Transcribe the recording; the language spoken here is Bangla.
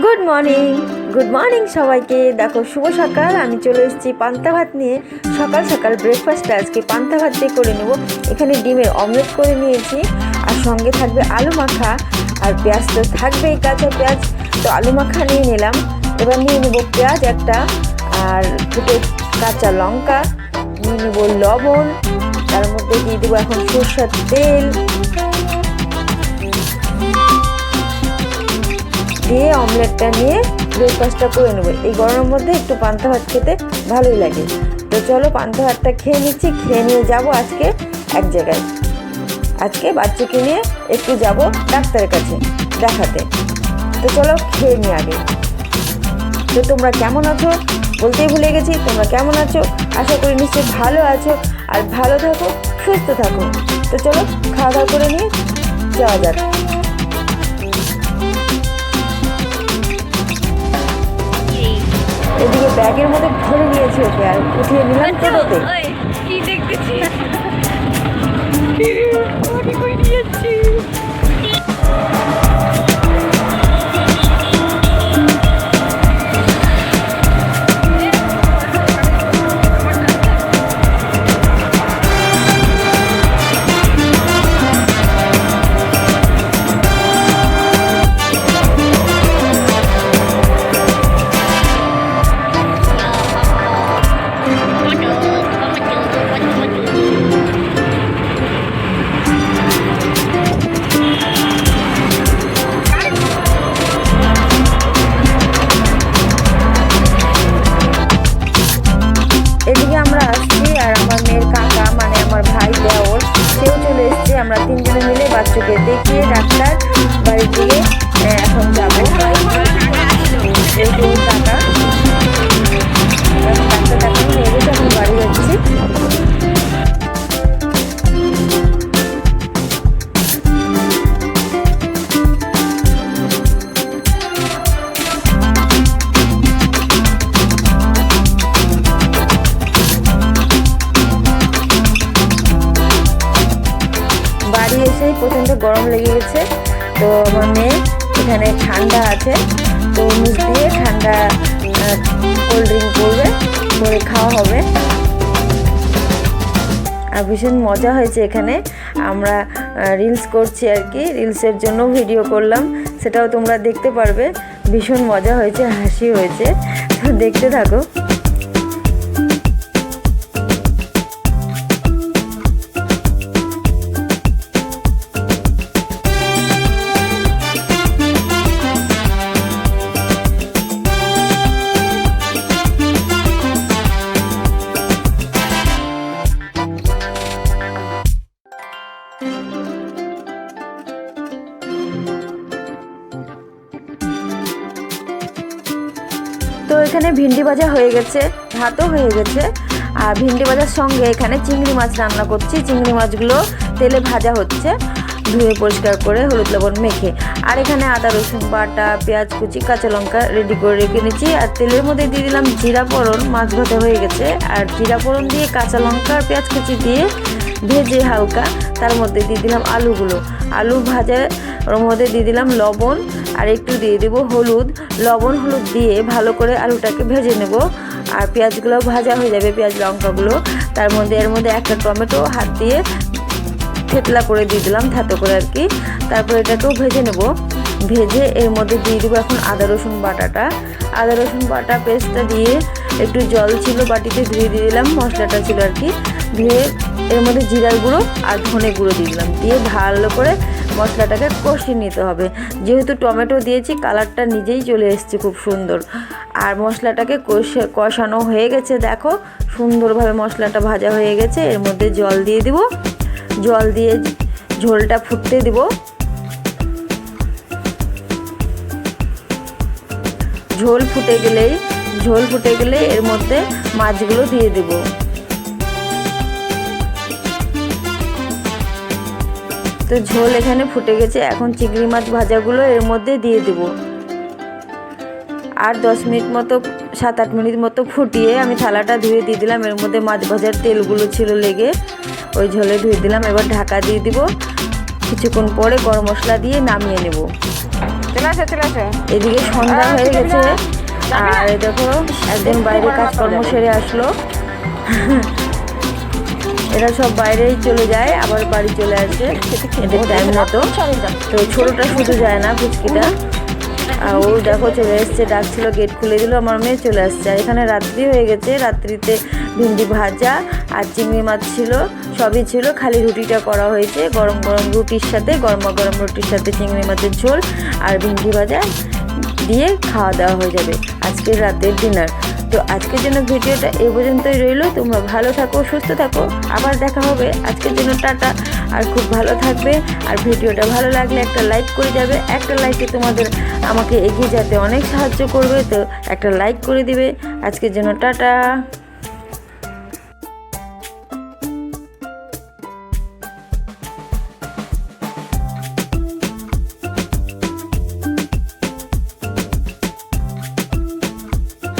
গুড মর্নিং গুড মর্নিং সবাইকে। দেখো, শুভ সকাল। আমি চলে এসেছি পান্তা ভাত নিয়ে। সকাল সকাল ব্রেকফাস্টটা আজকে পান্তা ভাত দিয়ে করে নেব। এখানে ডিমের অমলেট করে নিয়েছি। আর সঙ্গে থাকবে আলু মাখা। আর পেঁয়াজ তো থাকবেই, কাঁচা পেঁয়াজ। তো আলু মাখা নিয়ে নিলাম। এবার নিয়ে নেব পেঁয়াজ একটা। আর দুটো কাঁচা লঙ্কা। নিয়ে নেব লবণ। তার মধ্যে দিয়ে দেবো এখন সরষের তেল। দিয়ে অমলেটটা নিয়ে ব্রেকফাস্টটা করে নেব। এই গরমের মধ্যে একটু পান্তা ভাত খেতে ভালোই লাগে। তো চলো পান্তা ভাতটা খেয়ে নিচ্ছি, খেয়ে নিয়ে যাব আজকে এক জায়গায়। আজকে বাচ্চাকে নিয়ে একটু যাব ডাক্তারের কাছে দেখাতে। তো চলো খেয়ে নিই আগে। তো তোমরা কেমন আছো? বলতেই ভুলে গেছি, তোমরা কেমন আছো? আশা করি নিশ্চয়ই ভালো আছো। আর ভালো থাকো, সুস্থ থাকো। তো চলো খাওয়া দাওয়া করে নিয়ে যাওয়া যাক। ব্যাগের মধ্যে ধরে নিয়েছি ওকে আর উঠিয়ে নিলাম টোটোতে। কি দেখতেছি প্রচণ্ড গরম লেগে গেছে তো আমার মেয়ে এখানে ঠান্ডা আছে। তরমুজ দিয়ে ঠান্ডা কোল্ড ড্রিঙ্ক করবে, করে খাওয়া হবে। আর ভীষণ মজা হয়েছে এখানে। আমরা রিলস করছি আর কি। রিলসের জন্য ভিডিও করলাম। সেটাও তোমরা দেখতে পারবে। ভীষণ মজা হয়েছে, হাসি হয়েছে। দেখতে থাকো। এখানে ভিন্ডি ভাজা হয়ে গেছে, ভাতও হয়ে গেছে। আর ভিন্ডি ভাজার সঙ্গে এখানে চিংড়ি মাছ রান্না করছি। চিংড়ি মাছগুলো তেলে ভাজা হচ্ছে, ধুয়ে পরিষ্কার করে হলুদ লবণ মেখে। আর এখানে আদা, রসুন বাটা, পেঁয়াজ কুচি, কাঁচা লঙ্কা রেডি করে রেখে নিচ্ছি আর তেলের মধ্যে দিয়ে দিলাম জিরা ফোড়ন, মাছ ভাজা হয়ে গেছে। আর জিরা ফোড়ন দিয়ে কাঁচা লঙ্কা আর পেঁয়াজ কুচি দিয়ে ভেজে হালকা তার মধ্যে দিয়ে দিলাম আলুগুলো। আলু ভাজা ওর মধ্যে দিয়ে দিলাম লবণ আর একটু দিয়ে দেবো হলুদ। লবণ, হলুদ দিয়ে ভালো করে আলুটাকে ভেজে নেব। আর পেঁয়াজগুলো ভাজা হয়ে যাবে পেঁয়াজ লঙ্কাগুলো। তার মধ্যে, এর মধ্যে একটা টমেটো হাত দিয়ে থেতলা করে দিয়ে দিলাম, থাতো করে আর কি। তারপর এটাকেও ভেজে নেব। ভেজে এর মধ্যে দিয়ে দেবো এখন আদা, রসুন বাটাটা। আদা, রসুন বাটা পেস্টটা দিয়ে একটু জল ছিল বাটিতে ধুয়ে দিয়ে দিলাম, মশলাটা ছিল আর কি। ধুয়ে এর মধ্যে জিরার গুঁড়ো আর ধনে গুঁড়ো দিয়ে দিলাম। দিয়ে ভালো করে মশলাটাকে কষিয়ে নিতে হবে। যেহেতু টমেটো দিয়েছি, কালারটা নিজেই চলে এসছে খুব সুন্দর। আর মশলাটাকে কষে, কষানো হয়ে গেছে, দেখো। সুন্দরভাবে মশলাটা ভাজা হয়ে গেছে। এর মধ্যে জল দিয়ে দিব। জল দিয়ে ঝোলটা ফুটতে দিব। ঝোল ফুটে গেলেই, ঝোল ফুটে গেলে এর মধ্যে মাছগুলো দিয়ে দেব। তো ঝোল এখানে ফুটে গেছে। এখন চিংড়ি মাছ ভাজাগুলো এর মধ্যে দিয়ে দেব। আর দশ মিনিট মতো সাত আট মিনিট মতো ফুটিয়ে আমি থালাটা ধুয়ে দিয়ে দিলাম। এর মধ্যে মাছ ভাজার তেলগুলো ছিল লেগে ওই ঝোলে ধুয়ে দিলাম। এবার ঢাকা দিয়ে দিব। কিছুক্ষণ পরে গরম মশলা দিয়ে নামিয়ে নেব। এদিকে সন্ধ্যা হয়ে গেছে? আর দেখো একদিন বাইরে কাজকর্ম সেরে আসলো। এরা সব বাইরেই চলে যায়, আবার বাড়ি চলে আসে। টাইম মতো। তো ছোটটা শুধু যায় না ফুচকিটা। আর ও দেখো চলে এসছে, ডাকছিল গেট খুলে দিল, আমার মেয়ে চলে আসছে। আর এখানে রাত্রি হয়ে গেছে, রাত্রিতে ভিন্ডি ভাজা আর চিংড়ি মাছ ছিল, সবই ছিল। খালি রুটিটা করা হয়েছে, গরম গরম রুটির সাথে, গরমা গরম রুটির সাথে চিংড়ি মাছের ঝোল আর ভিন্ডি ভাজা দিয়ে খাওয়া দাওয়া হয়ে যাবে। আজকের রাতের ডিনার তো আজকের জন্য ভিডিওটা এই পর্যন্তই রইল। তোমরা ভালো থাকো, সুস্থ থাকো। আবার দেখা হবে। আজকের জন্য টাটা। আর খুব ভালো থাকবে। আর ভিডিওটা ভালো লাগলে একটা লাইক করে যাবে। একটা লাইকে তোমাদের আমাকে এগিয়ে যেতে অনেক সাহায্য করবে। তো একটা লাইক করে দিবে। আজকের জন্য টাটা।